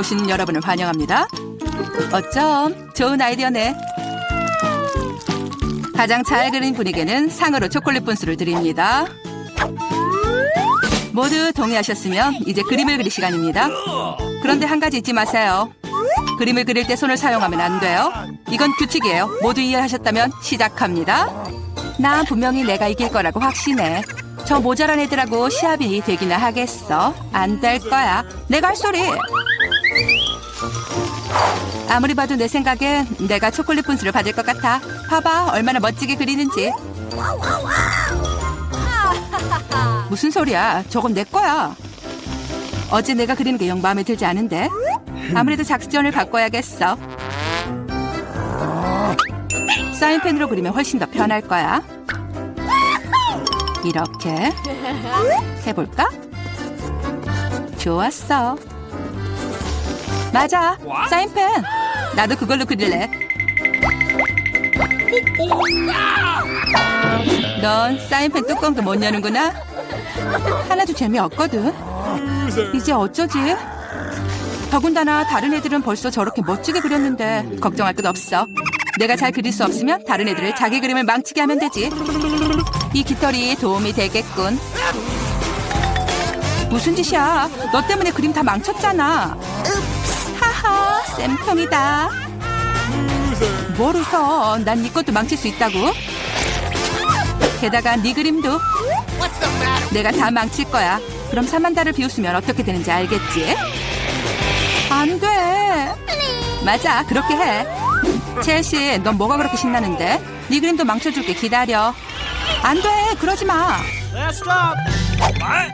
오신 여러분을 환영합니다. 어쩜 좋은 아이디어네. 가장 잘 그린 분에게는 상으로 초콜릿 분수를 드립니다. 모두 동의하셨으면 이제 그림을 그릴 시간입니다. 그런데 한 가지 잊지 마세요. 그림을 그릴 때 손을 사용하면 안 돼요. 이건 규칙이에요. 모두 이해하셨다면 시작합니다. 나 분명히 내가 이길 거라고 확신해. 저 모자란 애들하고 시합이 되기나 하겠어. 안 될 거야. 내가 할 소리. 아무리 봐도 내 생각엔 내가 초콜릿 분수를 받을 것 같아. 봐봐, 얼마나 멋지게 그리는지. 무슨 소리야? 저건 내 거야. 어제 내가 그리는 게 영 마음에 들지 않은데. 아무래도 작전을 바꿔야겠어. 사인펜으로 그리면 훨씬 더 편할 거야. 이렇게 해볼까? 좋았어. 맞아, 사인펜. 나도 그걸로 그릴래. 넌 사인펜 뚜껑도 못 여는구나. 하나도 재미없거든. 이제 어쩌지? 더군다나 다른 애들은 벌써 저렇게 멋지게 그렸는데 걱정할 것 없어. 내가 잘 그릴 수 없으면 다른 애들을 자기 그림을 망치게 하면 되지. 이 깃털이 도움이 되겠군. 무슨 짓이야? 너 때문에 그림 다 망쳤잖아. 하하, 쌤통이다. 뭘 웃어? 난 네 것도 망칠 수 있다고. 게다가 네 그림도 내가 다 망칠 거야. 그럼 사만다를 비웃으면 어떻게 되는지 알겠지? 안 돼. 맞아, 그렇게 해. 첼시, 넌 뭐가 그렇게 신나는데? 네 그림도 망쳐줄게. 기다려. 안 돼, 그러지 마. Stop.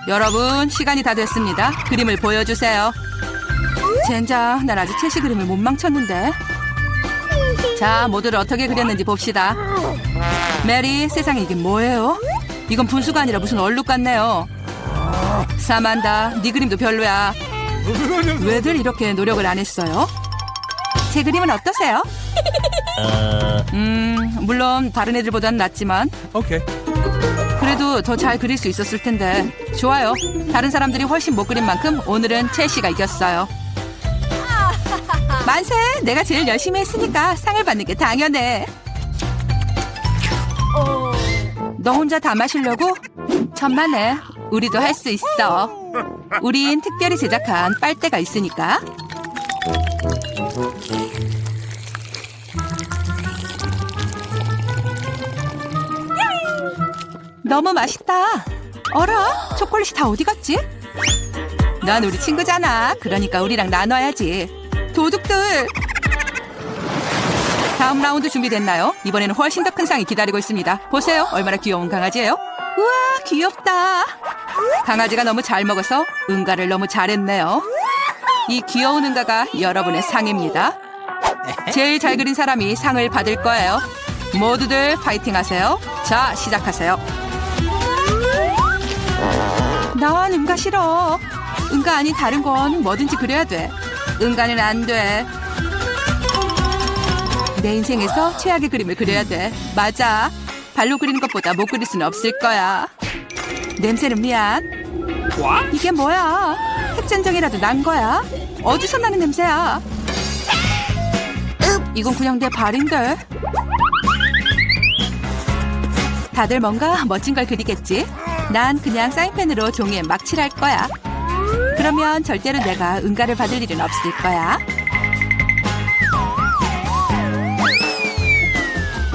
여러분, 시간이 다 됐습니다. 그림을 보여주세요. 젠장, 난 아직 첼시 그림을 못 망쳤는데. 자, 모두를 어떻게 그렸는지 봅시다. 메리, 세상에 이게 뭐예요? 이건 분수가 아니라 무슨 얼룩 같네요. 사만다, 네 그림도 별로야. 왜들 이렇게 노력을 안 했어요? 제 그림은 어떠세요? 음, 물론 다른 애들보단 낫지만 Okay. 그래도 더 잘 그릴 수 있었을 텐데 좋아요. 다른 사람들이 훨씬 못 그린 만큼 오늘은 첼시가 이겼어요. 만세! 내가 제일 열심히 했으니까 상을 받는 게 당연해. 너 혼자 다 마시려고? 천만에. 우리도 할 수 있어. 우린 특별히 제작한 빨대가 있으니까. 너무 맛있다. 어라? 초콜릿이 다 어디 갔지? 넌 우리 친구잖아. 그러니까 우리랑 나눠야지. 도둑들. 다음 라운드 준비됐나요? 이번에는 훨씬 더 큰 상이 기다리고 있습니다. 보세요. 얼마나 귀여운 강아지예요? 우와, 귀엽다. 강아지가 너무 잘 먹어서 응가를 너무 잘했네요. 이 귀여운 응가가 여러분의 상입니다. 제일 잘 그린 사람이 상을 받을 거예요. 모두들 파이팅 하세요. 자, 시작하세요. 난 응가 싫어. 응가 아닌 다른 건 뭐든지 그려야 돼. 응가는 안 돼. 내 인생에서 최악의 그림을 그려야 돼. 맞아. 발로 그리는 것보다 못 그릴 수는 없을 거야. 냄새는 미안. 이게 뭐야? 핵전쟁이라도 난 거야? 어디서 나는 냄새야? 이건 그냥 내 발인데. 다들 뭔가 멋진 걸 그리겠지? 난 그냥 사인펜으로 종이에 막 칠할 거야. 그러면 절대로 내가 응가를 받을 일은 없을 거야.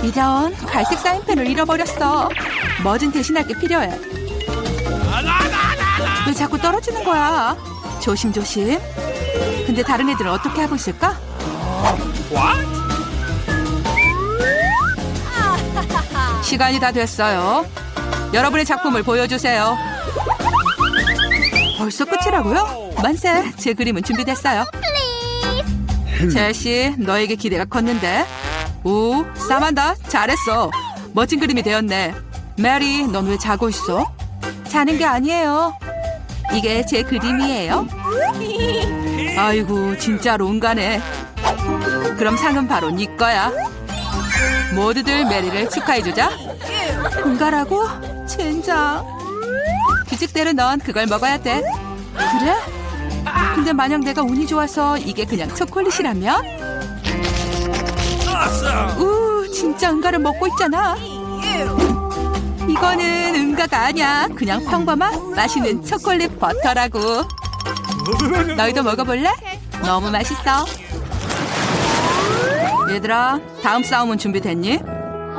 이런 갈색 사인펜을 잃어버렸어. 뭐든 대신할 게 필요해. 왜 자꾸 떨어지는 거야? 조심조심. 근데 다른 애들은 어떻게 하고 있을까? 시간이 다 됐어요. 여러분의 작품을 보여주세요. 벌써 끝이라고요? 만세, 제 그림은 준비됐어요. 첼시, 너에게 기대가 컸는데. 오, 사만다, 잘했어. 멋진 그림이 되었네. 메리, 넌 왜 자고 있어? 자는 게 아니에요. 이게 제 그림이에요. 아이고, 진짜로 응가네. 그럼 상은 바로 네 거야. 모두들 메리를 축하해주자. 응가라고? 젠장. 규칙대로 넌 그걸 먹어야 돼. 그래? 근데 만약 내가 운이 좋아서 이게 그냥 초콜릿이라면? 우, 진짜 응가를 먹고 있잖아. 이거는 응가가 아니야. 그냥 평범한 맛있는 초콜릿 버터라고. 너희도 먹어볼래? 너무 맛있어. 얘들아, 다음 싸움은 준비됐니?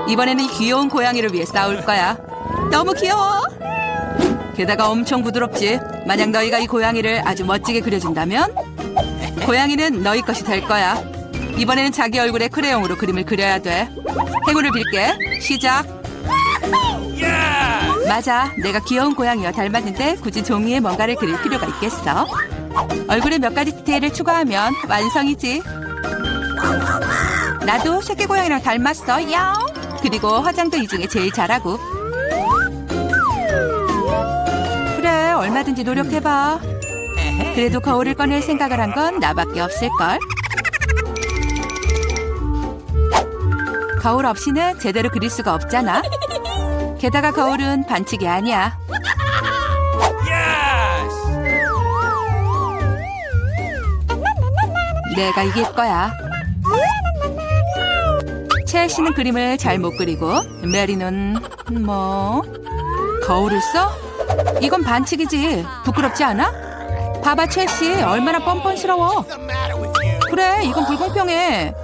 이번에는 이 귀여운 고양이를 위해 싸울 거야. 너무 귀여워. 게다가 엄청 부드럽지. 만약 너희가 이 고양이를 아주 멋지게 그려준다면 고양이는 너희 것이 될 거야. 이번에는 자기 얼굴에 크레용으로 그림을 그려야 돼. 행운을 빌게. 시작. 맞아. 내가 귀여운 고양이와 닮았는데 굳이 종이에 뭔가를 그릴 필요가 있겠어? 얼굴에 몇 가지 디테일을 추가하면 완성이지. 나도 새끼 고양이랑 닮았어. 야. 그리고 화장도 이 중에 제일 잘하고. 얼마든지 노력해봐. 그래도 거울을 꺼낼 생각을 한 건 나밖에 없을걸. 거울 없이는 제대로 그릴 수가 없잖아. 게다가 거울은 반칙이 아니야. 내가 이길 거야. 첼시는 그림을 잘 못 그리고 메리는 뭐 거울을 써? 이건 반칙이지. 부끄럽지 않아? 봐봐 첼시 얼마나 뻔뻔스러워. 그래 이건 불공평해.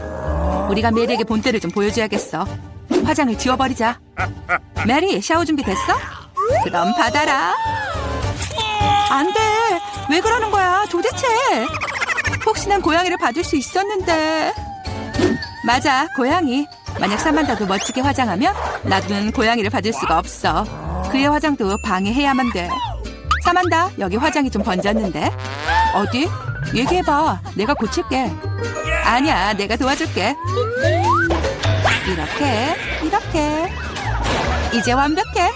우리가 메리에게 본때를 좀 보여줘야겠어. 화장을 지워버리자. 메리 샤워 준비 됐어? 그럼 받아라. 안 돼. 왜 그러는 거야 도대체. 혹시 난 고양이를 받을 수 있었는데. 맞아, 고양이. 만약 사만다도 멋지게 화장하면 나도는 고양이를 받을 수가 없어. 그의 화장도 방해해야만 돼. 사만다, 여기 화장이 좀 번졌는데. 어디? 얘기해봐. 내가 고칠게. 아니야, 내가 도와줄게. 이렇게, 이렇게. 이제 완벽해.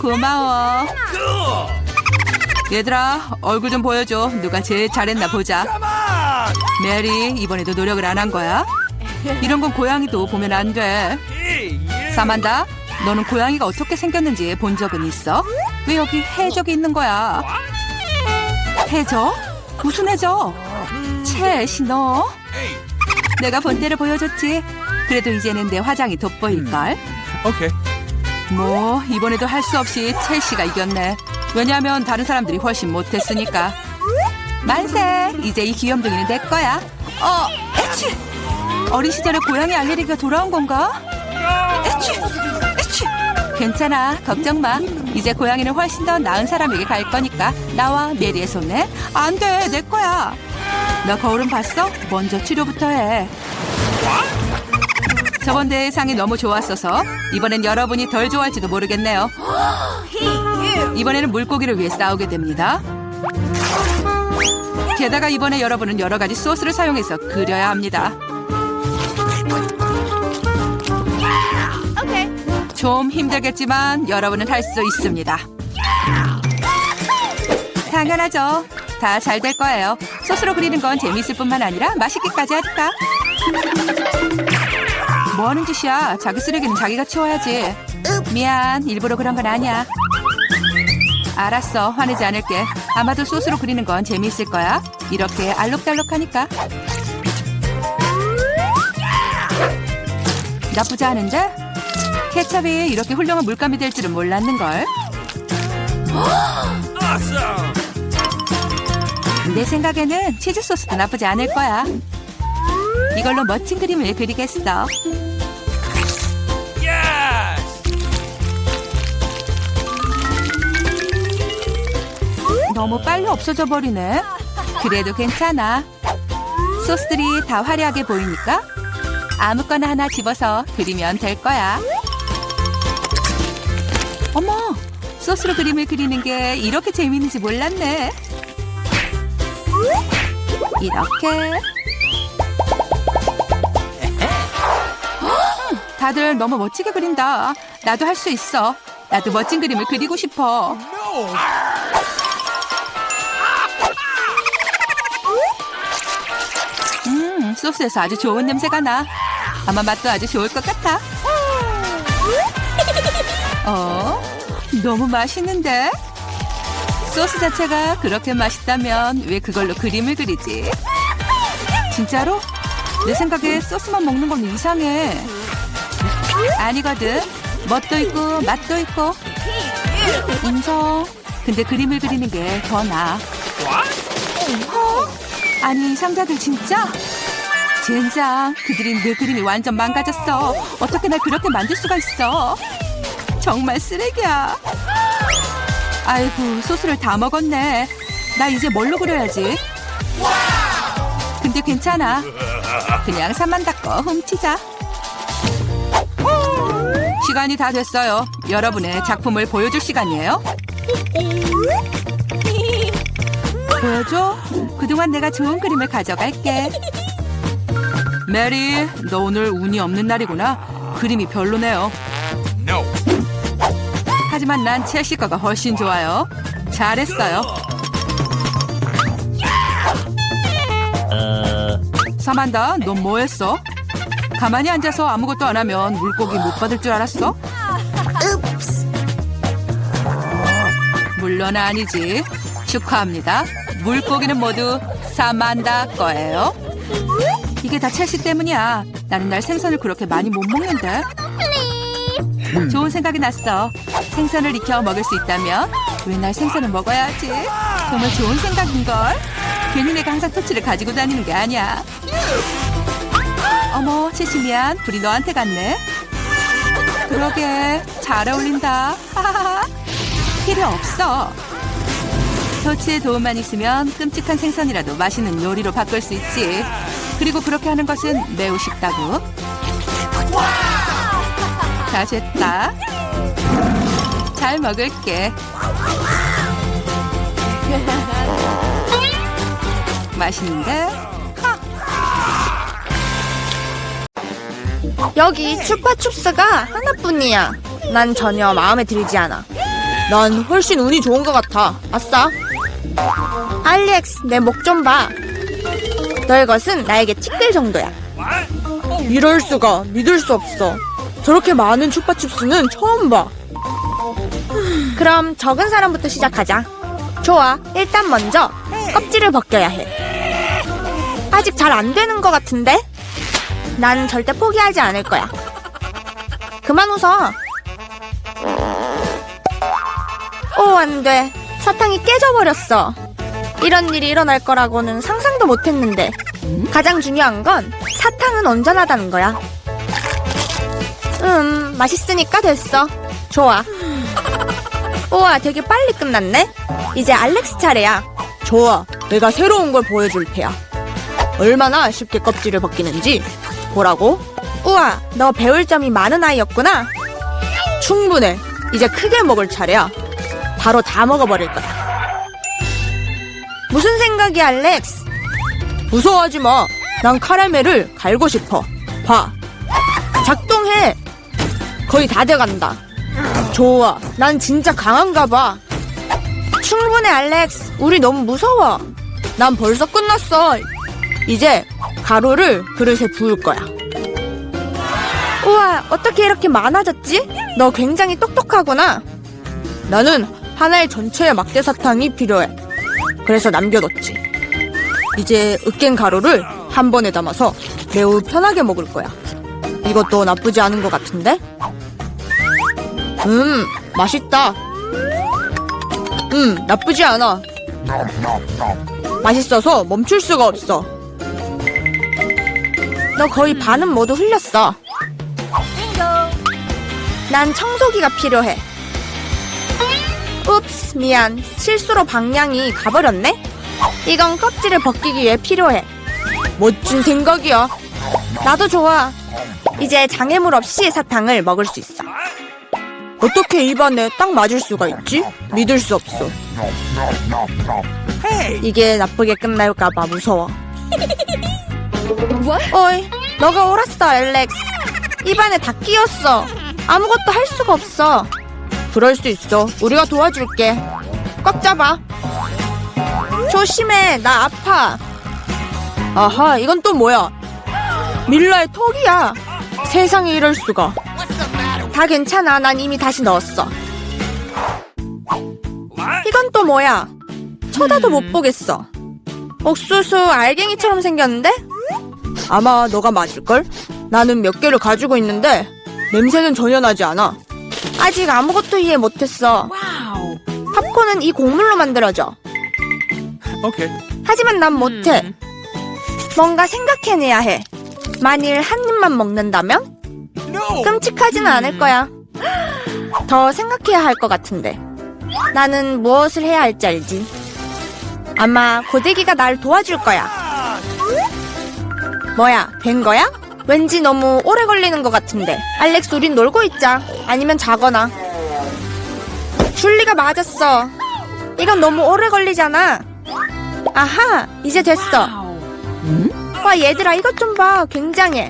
고마워. 얘들아, 얼굴 좀 보여줘. 누가 제일 잘했나 보자. 메리, 이번에도 노력을 안 한 거야? 이런 건 고양이도 보면 안 돼. 사만다, 너는 고양이가 어떻게 생겼는지 본 적은 있어? 왜 여기 해적이 있는 거야? 해적? 무슨 해적? 채시 너? 내가 본때를 보여줬지. 그래도 이제는 내 화장이 돋보일걸? Okay. 뭐 이번에도 할 수 없이 첼시가 이겼네. 왜냐하면 다른 사람들이 훨씬 못했으니까. 만세! 이제 이 귀염둥이는 내 거야. 어, 에취! 어린 시절에 고양이 알레르기가 돌아온 건가? 에취! 괜찮아, 걱정 마. 이제 고양이는 훨씬 더 나은 사람에게 갈 거니까 나와 메리의 손에 안 돼, 내 거야. 너 거울은 봤어? 먼저 치료부터 해. 저번 대상이 너무 좋았어서 이번엔 여러분이 덜 좋아할지도 모르겠네요. 이번에는 물고기를 위해 싸우게 됩니다. 게다가 이번에 여러분은 여러 가지 소스를 사용해서 그려야 합니다. 좀 힘들겠지만 여러분은 할 수 있습니다. 당연하죠. 다 잘 될 거예요. 소스로 그리는 건 재미있을 뿐만 아니라 맛있게까지 하니까. 뭐 하는 짓이야? 자기 쓰레기는 자기가 치워야지. 미안, 일부러 그런 건 아니야. 알았어, 화내지 않을게. 아마도 소스로 그리는 건 재미있을 거야. 이렇게 알록달록하니까. 나쁘지 않은데? 케첩이 이렇게 훌륭한 물감이 될 줄은 몰랐는걸. 내 생각에는 치즈 소스도 나쁘지 않을 거야. 이걸로 멋진 그림을 그리겠어. 너무 빨리 없어져 버리네. 그래도 괜찮아. 소스들이 다 화려하게 보이니까 아무거나 하나 집어서 그리면 될 거야. 어머, 소스로 그림을 그리는 게 이렇게 재미있는지 몰랐네. 이렇게. 음, 다들 너무 멋지게 그린다. 나도 할 수 있어. 나도 멋진 그림을 그리고 싶어. 음, 소스에서 아주 좋은 냄새가 나. 아마 맛도 아주 좋을 것 같아. 어? 너무 맛있는데? 소스 자체가 그렇게 맛있다면 왜 그걸로 그림을 그리지? 진짜로? 내 생각에 소스만 먹는 건 이상해. 아니거든. 멋도 있고 맛도 있고. 인정. 근데 그림을 그리는 게 더 나아. 어? 아니 상자들 진짜? 젠장 그들이 내 그림이 완전 망가졌어. 어떻게 날 그렇게 만들 수가 있어? 정말 쓰레기야. 아이고 소스를 다 먹었네. 나 이제 뭘로 그려야지? 근데 괜찮아. 그냥 산만 닦고 훔치자. 시간이 다 됐어요. 여러분의 작품을 보여줄 시간이에요. 보여줘? 그동안 내가 좋은 그림을 가져갈게. 메리, 너 오늘 운이 없는 날이구나. 그림이 별로네요. 하지만 난 첼시 거가 훨씬 좋아요. 잘했어요. 사만다, 넌 뭐했어? 가만히 앉아서 아무것도 안 하면 물고기 못 받을 줄 알았어? 물론 아니지. 축하합니다. 물고기는 모두 사만다 거예요. 이게 다 첼시 때문이야. 나는 날 생선을 그렇게 많이 못 먹는데. 좋은 생각이 났어. 생선을 익혀 먹을 수 있다면 왜 날 생선을 먹어야지? 정말 좋은 생각인걸. 괜히 내가 항상 토치를 가지고 다니는 게 아니야. 어머, 채시 미안. 불이 너한테 갔네. 그러게, 잘 어울린다. 필요 없어. 토치의 도움만 있으면 끔찍한 생선이라도 맛있는 요리로 바꿀 수 있지. 그리고 그렇게 하는 것은 매우 쉽다고. 다 됐다. 잘 먹을게. 맛있는데? 여기 추파춥스가 하나뿐이야. 난 전혀 마음에 들지 않아. 난 훨씬 운이 좋은 것 같아. 아싸. 알렉스, 내 목 좀 봐. 너의 것은 나에게 티끌 정도야. 이럴 수가 믿을 수 없어. 저렇게 많은 추파춥스는 처음 봐. 그럼 적은 사람부터 시작하자. 좋아. 일단 먼저 껍질을 벗겨야 해. 아직 잘 안 되는 것 같은데? 난 절대 포기하지 않을 거야. 그만 웃어. 오, 안 돼. 사탕이 깨져버렸어. 이런 일이 일어날 거라고는 상상도 못 했는데. 가장 중요한 건 사탕은 온전하다는 거야. 음, 맛있으니까 됐어. 좋아. 우와, 되게 빨리 끝났네? 이제 알렉스 차례야. 좋아. 내가 새로운 걸 보여줄 테야. 얼마나 쉽게 껍질을 벗기는지 보라고? 우와, 너 배울 점이 많은 아이였구나. 충분해. 이제 크게 먹을 차례야. 바로 다 먹어버릴 거야. 무슨 생각이야, 알렉스? 무서워하지 마. 난 카라멜을 갈고 싶어. 봐. 작동해. 거의 다 돼간다. 좋아. 난 진짜 강한가 봐. 충분해, 알렉스. 우리 너무 무서워. 난 벌써 끝났어. 이제 가루를 그릇에 부을 거야. 우와, 어떻게 이렇게 많아졌지? 너 굉장히 똑똑하구나. 나는 하나의 전체의 막대 사탕이 필요해. 그래서 남겨뒀지. 이제 으깬 가루를 한 번에 담아서 매우 편하게 먹을 거야. 이것도 나쁘지 않은 것 같은데? 음, 맛있다. 음, 나쁘지 않아. 맛있어서 멈출 수가 없어. 너 거의 반은 모두 흘렸어. 난 청소기가 필요해. 읍스, 미안. 실수로 방향이 가버렸네? 이건 껍질을 벗기기 위해 필요해. 멋진 생각이야. 나도 좋아. 이제 장애물 없이 사탕을 먹을 수 있어. 어떻게 입안에 딱 맞을 수가 있지? 믿을 수 없어. 이게 나쁘게 끝날까봐 무서워. 어이, 너가 옳았어, 알렉스. 입안에 다 끼었어. 아무것도 할 수가 없어. 그럴 수 있어. 우리가 도와줄게. 꽉 잡아. 조심해. 나 아파. 아하, 이건 또 뭐야? 밀라의 턱이야. 세상에 이럴 수가. 다 괜찮아. 난 이미 다시 넣었어. 이건 또 뭐야? 쳐다도 못 보겠어. 옥수수 알갱이처럼 생겼는데? 아마 너가 맞을걸? 나는 몇 개를 가지고 있는데 냄새는 전혀 나지 않아. 아직 아무것도 이해 못했어. 팝콘은 이 곡물로 만들어져. Okay. 하지만 난 못해. 뭔가 생각해내야 해. 만일 한 입만 먹는다면? 끔찍하지는 않을 거야. 더 생각해야 할 것 같은데. 나는 무엇을 해야 할지 알지. 아마 고데기가 날 도와줄 거야. 뭐야, 된 거야? 왠지 너무 오래 걸리는 것 같은데. 알렉스, 우린 놀고 있자. 아니면 자거나. 줄리가 맞았어. 이건 너무 오래 걸리잖아. 아하, 이제 됐어. 와, 얘들아, 이것 좀 봐. 굉장해.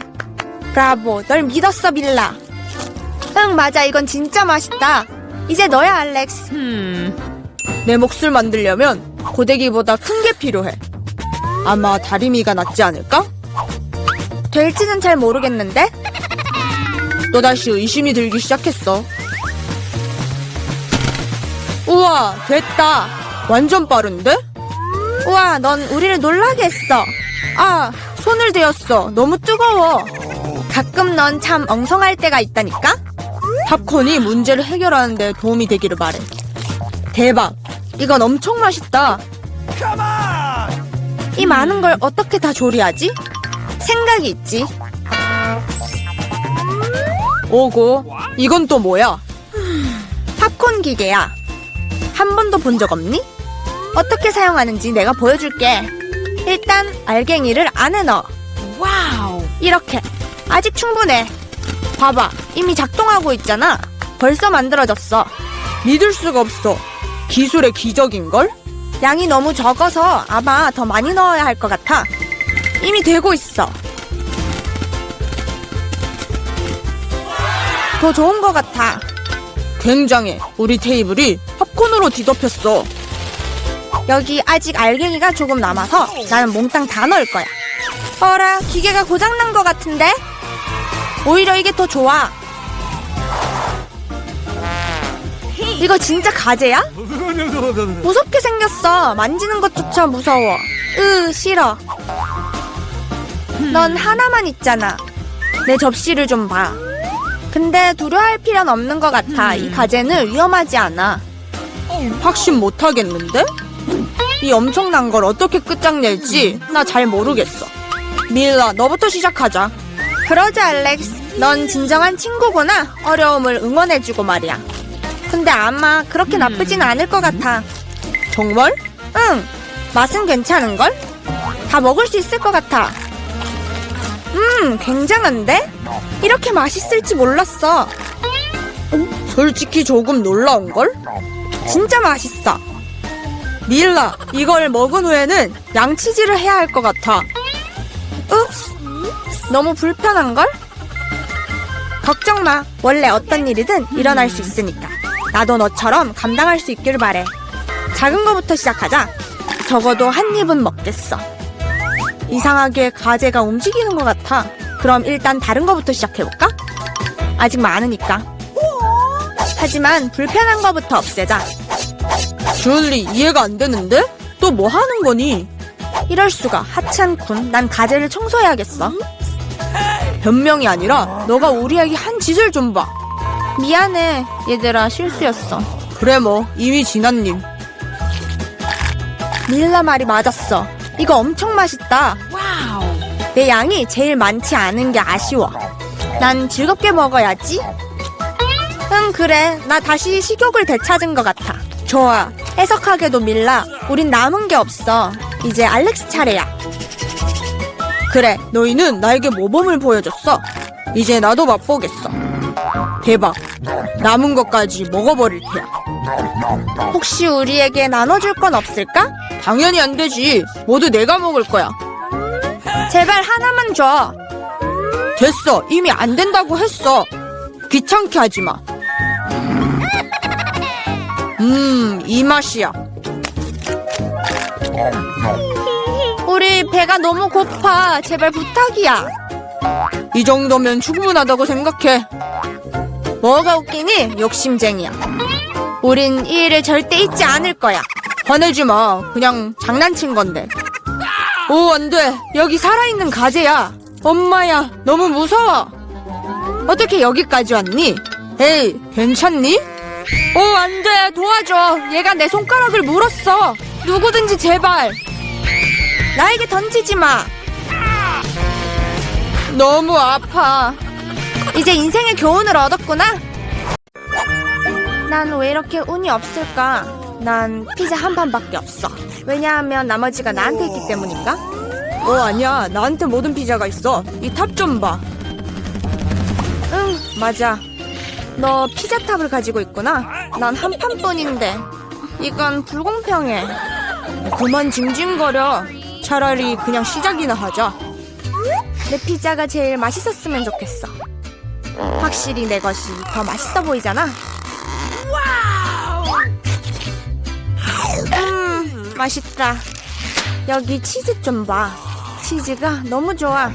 브라보, 널 믿었어, 밀라. 응, 맞아. 이건 진짜 맛있다. 이제 너야, 알렉스. 내 몫을 만들려면 고데기보다 큰 게 필요해. 아마 다리미가 낫지 않을까? 될지는 잘 모르겠는데? 또다시 의심이 들기 시작했어. 우와, 됐다. 완전 빠른데? 우와, 넌 우리를 놀라게 했어. 아, 손을 대었어. 너무 뜨거워. 가끔 넌 참 엉성할 때가 있다니까? 팝콘이 문제를 해결하는데 도움이 되기를 바래. 대박. 이건 엄청 맛있다. 이 많은 걸 어떻게 다 조리하지? 생각이 있지. 오고, 이건 또 뭐야? 팝콘 기계야. 한 번도 본 적 없니? 어떻게 사용하는지 내가 보여줄게. 일단 알갱이를 안에 넣어. 와우. 이렇게. 아직 충분해. 봐봐. 이미 작동하고 있잖아. 벌써 만들어졌어. 믿을 수가 없어. 기술의 기적인걸? 양이 너무 적어서 아마 더 많이 넣어야 할 것 같아. 이미 되고 있어. 더 좋은 것 같아. 굉장해. 우리 테이블이 팝콘으로 뒤덮였어. 여기 아직 알갱이가 조금 남아서 나는 몽땅 다 넣을 거야. 어라, 기계가 고장난 것 같은데? 오히려 이게 더 좋아. 이거 진짜 가재야? 무섭게 생겼어. 만지는 것조차 무서워. 으, 싫어. 넌 하나만 있잖아. 내 접시를 좀 봐. 근데 두려워할 필요는 없는 것 같아. 이 가재는 위험하지 않아. 확신 못 하겠는데? 이 엄청난 걸 어떻게 끝장낼지 나 잘 모르겠어. 밀라, 너부터 시작하자. 그러자, 알렉스. 넌 진정한 친구구나. 어려움을 응원해주고 말이야. 근데 아마 그렇게 나쁘진 않을 것 같아. 정말? 응. 맛은 괜찮은걸? 다 먹을 수 있을 것 같아. 음, 굉장한데? 이렇게 맛있을지 몰랐어. 솔직히 조금 놀라운걸? 진짜 맛있어. 밀라, 이걸 먹은 후에는 양치질을 해야 할 것 같아. 읍스, 너무 불편한걸? 걱정 마. 원래 어떤 일이든 일어날 수 있으니까. 나도 너처럼 감당할 수 있기를 바래. 작은 거부터 시작하자. 적어도 한 입은 먹겠어. 이상하게 가재가 움직이는 것 같아. 그럼 일단 다른 거부터 시작해볼까? 아직 많으니까. 하지만 불편한 거부터 없애자. 줄리, 이해가 안 되는데? 또 뭐 하는 거니? 이럴 수가. 하찮군. 난 가재를 청소해야겠어. 변명이 아니라 너가 우리에게 한 짓을 좀 봐. 미안해. 얘들아, 실수였어. 그래 뭐, 이미 지난 일. 밀라 말이 맞았어. 이거 엄청 맛있다. 내 양이 제일 많지 않은 게 아쉬워. 난 즐겁게 먹어야지. 응, 그래. 나 다시 식욕을 되찾은 것 같아. 좋아. 해석하게도 밀라. 우린 남은 게 없어. 이제 알렉스 차례야. 그래, 너희는 나에게 모범을 보여줬어. 이제 나도 맛보겠어. 대박. 남은 것까지 먹어버릴 테야. 혹시 우리에게 나눠줄 건 없을까? 당연히 안 되지. 모두 내가 먹을 거야. 제발 하나만 줘. 됐어. 이미 안 된다고 했어. 귀찮게 하지 마. 음, 이 맛이야. 배가 너무 고파. 제발 부탁이야. 이 정도면 충분하다고 생각해. 뭐가 웃기니? 욕심쟁이야. 우린 이 일을 절대 잊지 않을 거야. 화내지 마. 그냥 장난친 건데. 오, 안 돼. 여기 살아있는 가재야. 엄마야, 너무 무서워. 어떻게 여기까지 왔니? 에이, 괜찮니? 오, 안 돼. 도와줘. 얘가 내 손가락을 물었어. 누구든지 제발. 나에게 던지지 마. 너무 아파. 이제 인생의 교훈을 얻었구나. 난 왜 이렇게 운이 없을까? 난 피자 한 판밖에 없어. 왜냐하면 나머지가 나한테 있기 때문인가? 어, 아니야. 나한테 모든 피자가 있어. 이 탑 좀 봐. 응, 맞아. 너 피자 탑을 가지고 있구나. 난 한 판뿐인데. 이건 불공평해. 그만 징징거려. 차라리 그냥 시작이나 하자. 내 피자가 제일 맛있었으면 좋겠어. 확실히 내 것이 더 맛있어 보이잖아. 음, 맛있다. 여기 치즈 좀 봐. 치즈가 너무 좋아.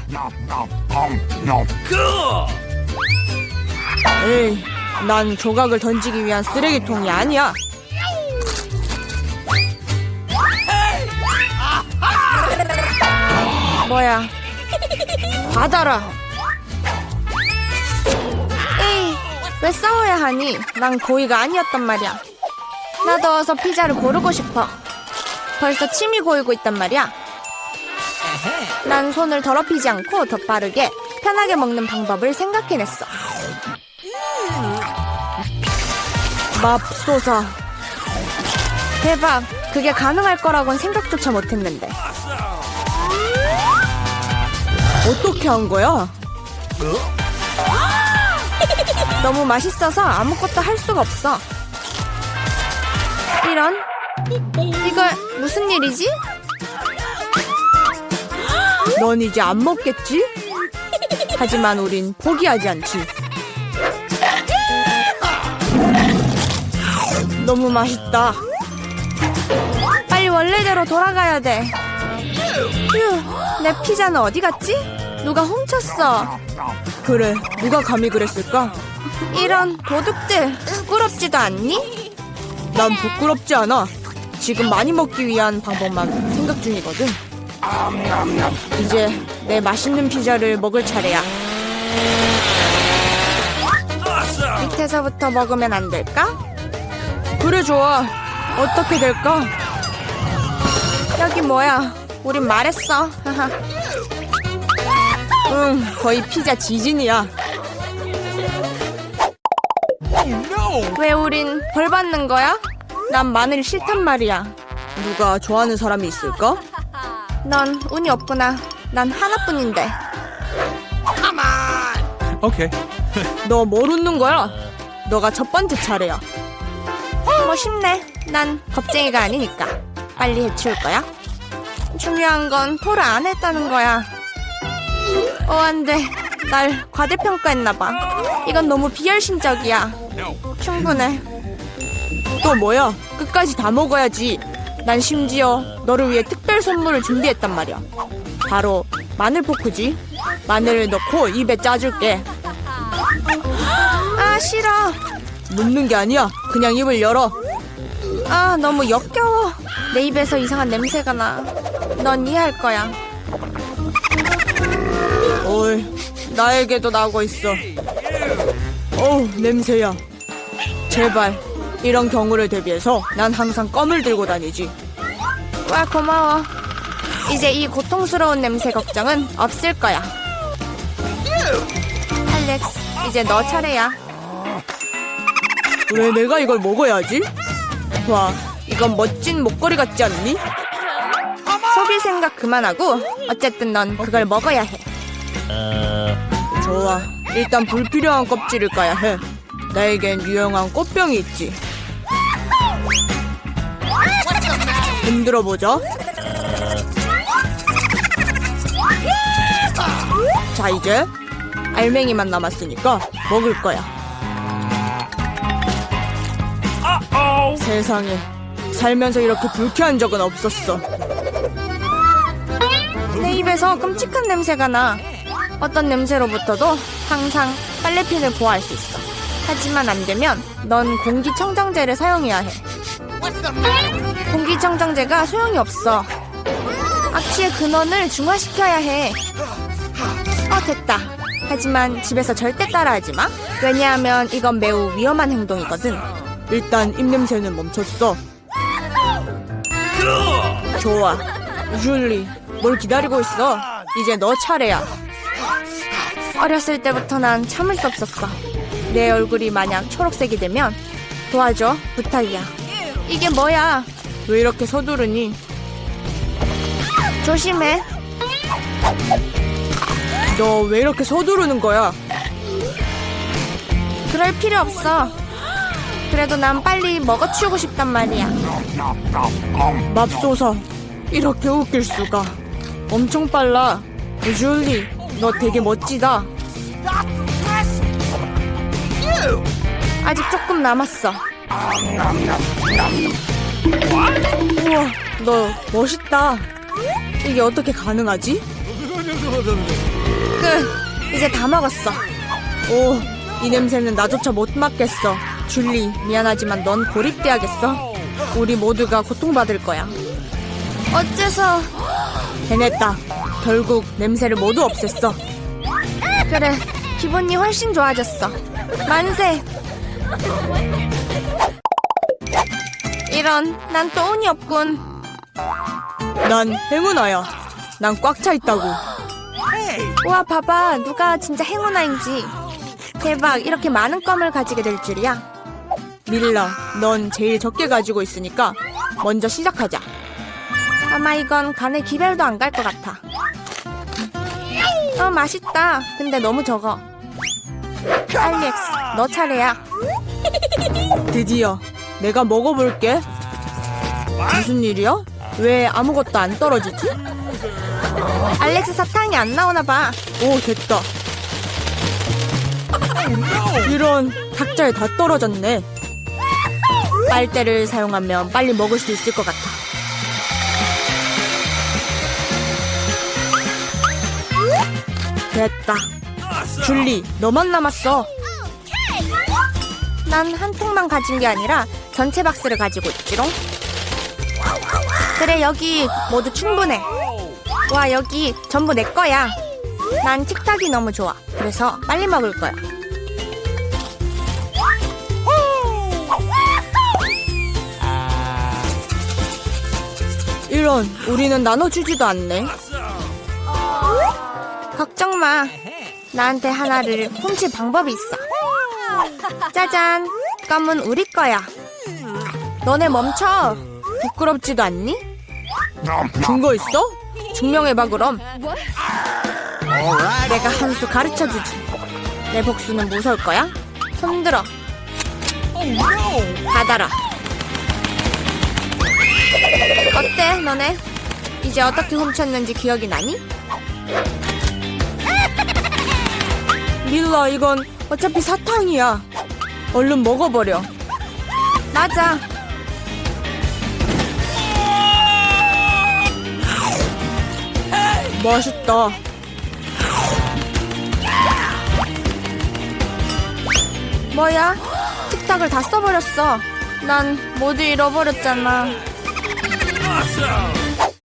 에이, 난 조각을 던지기 위한 쓰레기통이 아니야. 뭐야? 받아라. 에이, 왜 싸워야 하니? 난 고의가 아니었단 말이야. 나도 어서 피자를 고르고 싶어. 벌써 침이 고이고 있단 말이야. 난 손을 더럽히지 않고 더 빠르게 편하게 먹는 방법을 생각해냈어. 맙소사. 대박. 그게 가능할 거라고는 생각조차 못했는데. 어떻게 한 거야? 너무 맛있어서 아무것도 할 수가 없어. 이런? 이걸 무슨 일이지? 넌 이제 안 먹겠지? 하지만 우린 포기하지 않지. 너무 맛있다. 빨리 원래대로 돌아가야 돼. 휴, 내 피자는 어디 갔지? 누가 훔쳤어. 그래, 누가 감히 그랬을까? 이런 도둑들, 부끄럽지도 않니? 난 부끄럽지 않아. 지금 많이 먹기 위한 방법만 생각 중이거든. 이제 내 맛있는 피자를 먹을 차례야. 밑에서부터 먹으면 안 될까? 그래 좋아. 어떻게 될까? 여기 뭐야? 우린 말했어. 응, 거의 피자 지진이야. 왜 우린 벌 받는 거야? 난 마늘 싫단 말이야. 누가 좋아하는 사람이 있을까? 넌 운이 없구나. 난 하나뿐인데. Okay. 너뭘 웃는 거야? 너가 첫 번째 차례야. 뭐 쉽네. 난 겁쟁이가 아니니까. 빨리 해치울 거야. 중요한 건 토를 안 했다는 거야. 어, 안 돼. 날 과대평가했나봐. 이건 너무 비열심적이야. 충분해. 또 뭐야? 끝까지 다 먹어야지. 난 심지어 너를 위해 특별 선물을 준비했단 말이야. 바로 마늘 포크지. 마늘을 넣고 입에 짜줄게. 아 싫어. 묻는 게 아니야. 그냥 입을 열어. 아 너무 역겨워. 내 입에서 이상한 냄새가 나. 넌 이해할 거야. 어이, 나에게도 나고 있어. 어우, 냄새야. 제발, 이런 경우를 대비해서 난 항상 껌을 들고 다니지. 와, 고마워. 이제 이 고통스러운 냄새 걱정은 없을 거야. 알렉스, 이제 너 차례야. 왜 내가 이걸 먹어야지? 와, 이건 멋진 목걸이 같지 않니? 속일 생각 그만하고 어쨌든 넌 그걸 먹어야 해. 좋아. 일단 불필요한 껍질을 까야 해. 나에겐 유용한 꽃병이 있지. 흔들어 보자. 자 이제 알맹이만 남았으니까 먹을 거야. Oh! 세상에 살면서 이렇게 불쾌한 적은 없었어. 내 입에서 끔찍한 냄새가 나. 어떤 냄새로부터도 항상 빨래핀을 보호할 수 있어. 하지만 안 되면 넌 공기청정제를 사용해야 해. 공기청정제가 소용이 없어. 악취의 근원을 중화시켜야 해. 어, 됐다. 하지만 집에서 절대 따라하지 마. 왜냐하면 이건 매우 위험한 행동이거든. 일단 입냄새는 멈췄어. 좋아. 줄리, 뭘 기다리고 있어? 이제 너 차례야. 어렸을 때부터 난 참을 수 없었어. 내 얼굴이 만약 초록색이 되면 도와줘, 부탁이야. 이게 뭐야? 왜 이렇게 서두르니? 조심해. 너 왜 이렇게 서두르는 거야? 그럴 필요 없어. 그래도 난 빨리 먹어치우고 싶단 말이야. 맙소사. 이렇게 웃길 수가. 엄청 빨라. 줄리, 너 되게 멋지다. 아직 조금 남았어. 우와, 너 멋있다. 이게 어떻게 가능하지? 끝. 이제 다 먹었어. 오, 이 냄새는 나조차 못 맡겠어. 줄리, 미안하지만 넌 고립돼야겠어. 우리 모두가 고통받을 거야. 어째서 해냈다. 결국 냄새를 모두 없앴어. 그래, 기분이 훨씬 좋아졌어. 만세. 이런, 난 또 운이 없군. 난 행운아야. 난 꽉 차 있다고. 우와, 봐봐. 누가 진짜 행운아인지. 대박, 이렇게 많은 껌을 가지게 될 줄이야. 밀라, 넌 제일 적게 가지고 있으니까 먼저 시작하자. 아마 이건 간에 기별도 안 갈 것 같아. 어, 맛있다. 근데 너무 적어. 알렉스, 너 차례야. 드디어 내가 먹어볼게. 무슨 일이야? 왜 아무것도 안 떨어지지? 알렉스 사탕이 안 나오나 봐. 오, 됐다. 이런 각자에 다 떨어졌네. 빨대를 사용하면 빨리 먹을 수 있을 것 같아. 됐다. 줄리, 너만 남았어. 난 한 통만 가진 게 아니라 전체 박스를 가지고 있지롱. 그래, 여기 모두 충분해. 와, 여기 전부 내 거야. 난 틱탁이 너무 좋아. 그래서 빨리 먹을 거야. 이런, 우리는 나눠주지도 않네. 걱정 마. 나한테 하나를 훔칠 방법이 있어. 짜잔. 껌은 우리 거야. 너네 멈춰. 부끄럽지도 않니? 증거 있어? 증명해봐 그럼. 내가 한 수 가르쳐주지. 내 복수는 무서울 거야? 손들어. 받아라. 어때 너네? 이제 어떻게 훔쳤는지 기억이 나니? 밀라 이건 어차피 사탕이야. 얼른 먹어버려. 맞아. 맛있다. 뭐야? 틱탁을 다 써버렸어. 난 모두 잃어버렸잖아.